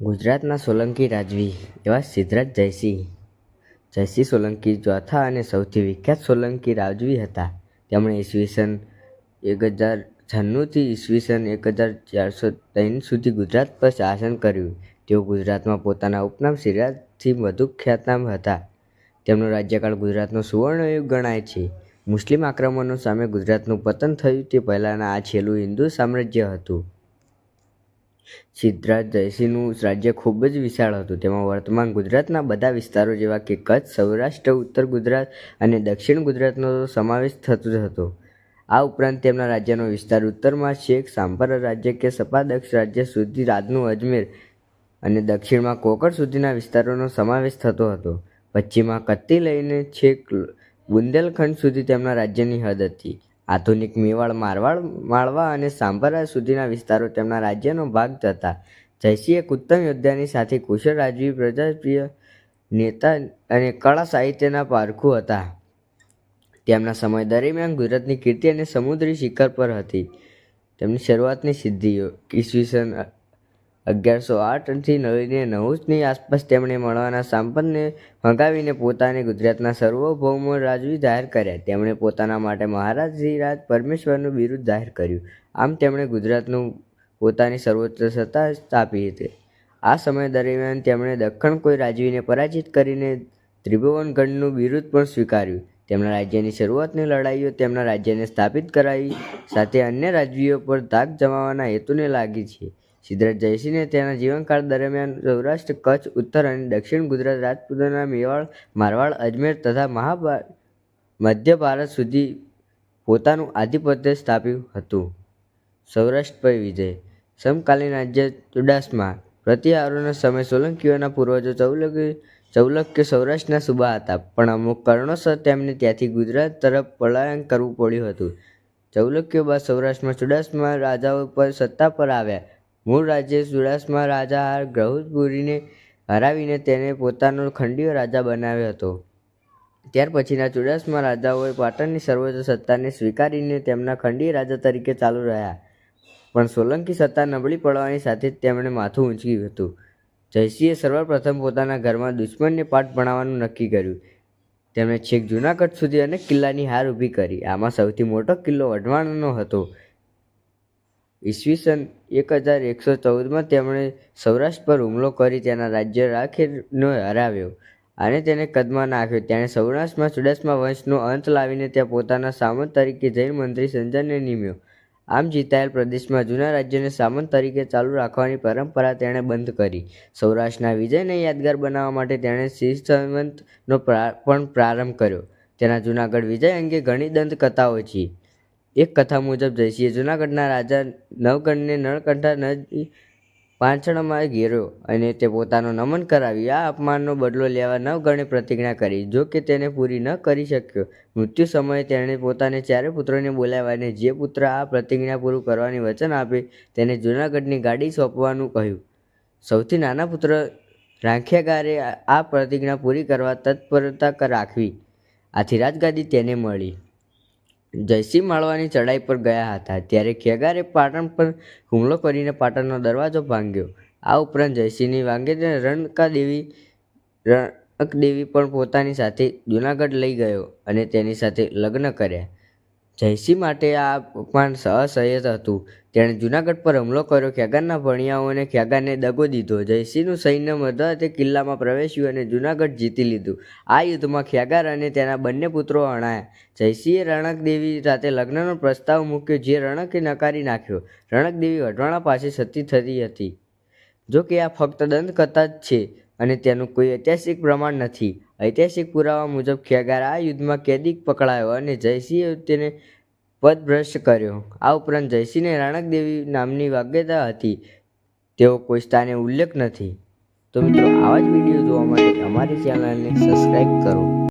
ગુજરાતના સોલંકી રાજવી એવા સિદ્ધરાજ જયસિંહ. જયસિંહ સોલંકી ચોથા અને સૌથી વિખ્યાત સોલંકી રાજવી હતા. તેમણે ઈસવીસન એક હજાર છન્નુંથી ઈસવીસન એક હજાર ચારસો ત્રણ સુધી ગુજરાત પર શાસન કર્યું. તેઓ ગુજરાતમાં પોતાના ઉપનામ સિરાજથી વધુ ખ્યાતનામ હતા. તેમનો રાજ્યકાળ ગુજરાતનો સુવર્ણયુગ ગણાય છે. મુસ્લિમ આક્રમણો સામે ગુજરાતનું પતન થયું તે પહેલાંના આ છેલ્લું હિન્દુ સામ્રાજ્ય હતું. સિદ્ધરાજ જયસિંહનું રાજ્ય ખૂબ જ વિશાળ હતું. તેમાં વર્તમાન ગુજરાતના બધા વિસ્તારો જેવા કે કચ્છ, સૌરાષ્ટ્ર, ઉત્તર ગુજરાત અને દક્ષિણ ગુજરાતનો સમાવેશ થતો જ હતો. આ ઉપરાંત તેમના રાજ્યનો વિસ્તાર ઉત્તરમાં શેખ સાંપરા રાજ્ય કે સપાદક્ષ રાજ્ય સુધી રાજનું અજમેર અને દક્ષિણમાં કોકણ સુધીના વિસ્તારોનો સમાવેશ થતો હતો. પશ્ચિમમાં કત્તી લઈને છેક બુંદેલખંડ સુધી તેમના રાજ્યની હદ હતી. આધુનિક મેવાડ મારવાડ માળવા અને સાંભરા સુધીના વિસ્તારો તેમના રાજ્યનો ભાગ હતા. જયસિંહ એક ઉત્તમ યોદ્ધાની સાથે કુશળ રાજવી, પ્રજાપ્રિય નેતા અને કળા સાહિત્યના પારખું હતા. તેમના સમય દરમિયાન ગુજરાતની કીર્તિ અને સમુદ્રી શિખર પર હતી. તેમની શરૂઆતની સિદ્ધિઓ, ઈસવીસન અગિયારસો આઠથી લઈને નવની આસપાસ તેમણે મળવાના સંપન્નને ભગાવીને પોતાને ગુજરાતના સર્વભૌમ રાજવી જાહેર કર્યા. તેમણે પોતાના માટે મહારાજધિરાજ પરમેશ્વરનું બિરુદ જાહેર કર્યું. આમ તેમણે ગુજરાતનું પોતાની સર્વોચ્ચ સત્તા સ્થાપી હતી. આ સમય દરમિયાન તેમણે દખ્ખણ કોઈ રાજવીને પરાજિત કરીને ત્રિભુવનગઢનું બિરુદ પણ સ્વીકાર્યું. તેમના રાજ્યની શરૂઆતની લડાઈઓ તેમના રાજ્યને સ્થાપિત કરાવી સાથે અન્ય રાજવીઓ પર ધાક જમાવવાના હેતુને લાગી છે. સિદ્ધરાજ જયસિંહે તેના જીવનકાળ દરમિયાન સૌરાષ્ટ્ર, કચ્છ, ઉત્તર અને દક્ષિણ ગુજરાત રાજપૂતોના મેવાડ, મારવાડ, અજમેર તથા મહાભાર મધ્ય ભારત સુધી પોતાનું આધિપત્ય સ્થાપ્યું હતું. સૌરાષ્ટ્ર પર વિજય, સમકાલીન રાજ્ય ચુડાસમા પ્રતિહારોના સમય સોલંકીઓના પૂર્વજો ચૌલકી, ચૌલક્ય સૌરાષ્ટ્રના સુબા હતા. પણ અમુક કારણોસર તેમને ત્યાંથી ગુજરાત તરફ પલાયન કરવું પડ્યું હતું. ચૌલક્યો બાદ સૌરાષ્ટ્રમાં ચુડાસમા રાજાઓ પર સત્તા પર આવ્યા. મૂળ રાજ્ય ચુડાસમા રાજા ગ્રહુજપુરીને હરાવીને તેને પોતાનો ખંડીય રાજા બનાવ્યો હતો. ત્યાર પછીના ચુડાસમા રાજાઓએ પાટણની સર્વોચ્ચ સત્તાને સ્વીકારીને તેમના ખંડીય રાજા તરીકે ચાલુ રહ્યા. પણ સોલંકી સત્તા નબળી પડવાની સાથે જ તેમણે માથું ઊંચક્યું હતું. જયસિંહે સર્વપ્રથમ પોતાના ઘરમાં દુશ્મનને પાઠ ભણાવવાનું નક્કી કર્યું. તેમણે છેક જૂનાગઢ સુધી અનેક કિલ્લાની હાર ઊભી કરી. આમાં સૌથી મોટો કિલ્લો વઢવાણનો હતો. ઈસવીસન એક હજાર એકસો ચૌદમાં તેમણે સૌરાષ્ટ્ર પર હુમલો કરી તેના રાજ્ય રાખીને હરાવ્યો અને તેને કદમાં નાખ્યો. તેણે સૌરાષ્ટ્રમાં ચુડાસમા વંશનો અંત લાવીને ત્યાં પોતાના સામંત તરીકે જૈન મંત્રી સંજયને નિમ્યો. આમ જીતાયેલ પ્રદેશમાં જૂના રાજ્યને સામંત તરીકે ચાલુ રાખવાની પરંપરા તેણે બંધ કરી. સૌરાષ્ટ્રના વિજયને યાદગાર બનાવવા માટે તેણે શિવ સંવંતનો પણ પ્રારંભ કર્યો. તેના જૂનાગઢ વિજય અંગે ઘણી દંતકથાઓ છે. એક કથા મુજબ જયસિંહે જૂનાગઢના રાજા નવગણને નળકંઠા નદી પાંચણમાં ઘેર્યો અને તે પોતાનો નમન કરાવી આ અપમાનનો બદલો લેવા નવગણે પ્રતિજ્ઞા કરી. જો કે તેને પૂરી ન કરી શક્યો. મૃત્યુ સમયે તેણે પોતાને ચારે પુત્રોને બોલાવ્યા જે પુત્ર આ પ્રતિજ્ઞા પૂરું કરવાની વચન આપે તેને જૂનાગઢની ગાડી સોંપવાનું કહ્યું. સૌથી નાના પુત્ર રાંખિયાગારે આ પ્રતિજ્ઞા પૂરી કરવા તત્પરતા રાખવી. આથી રાજગાદી તેને મળી. જયસિંહ માળવાની ચડાઈ પર ગયા હતા, ત્યારે ખેગારે પાટણ પર હુમલો કરીને પાટણનો દરવાજો ભાંગ્યો. આ ઉપરાંત જયસિંહની વાંગે રણકા દેવી રણકદેવી પણ પોતાની સાથે જૂનાગઢ લઈ ગયો અને તેની સાથે લગ્ન કર્યા. જયસિંહ માટે આ અપમાન અસહ્ય હતું. તેણે જૂનાગઢ પર હુમલો કર્યો. ખ્યાગાનના ભણિયાઓને ખ્યાગાને દગો દીધો. જયસિંહનું સૈન્ય મધરાતે કિલ્લામાં પ્રવેશ્યું અને જૂનાગઢ જીતી લીધું. આ યુદ્ધમાં ખ્યાગાર અને તેના બંને પુત્રો અણાયા. જયસિંહે રણકદેવી સાથે લગ્નનો પ્રસ્તાવ મૂક્યો, જે રણકે નકારી નાખ્યો. રણકદેવી વઢવાણા પાસે સતી થતી હતી. જો કે આ ફક્ત દંતકથા જ છે. અને તેનું કોઈ ઐતિહાસિક પ્રમાણ નથી. ઐતિહાસિક પુરાવા મુજબ ખેગાર આ યુદ્ધમાં કેદી પકડાયો અને જયસિંહે તેને પદભ્રષ્ટ કર્યો. આ ઉપરાંત જયસિંહને રાણકદેવી નામની વાગ્યતા હતી. તેઓ કોઈ સ્થાને ઉલ્લેખ નથી. તો મિત્રો, આવા જ વીડિયો જોવા માટે અમારી ચેનલને સબસ્ક્રાઈબ કરો.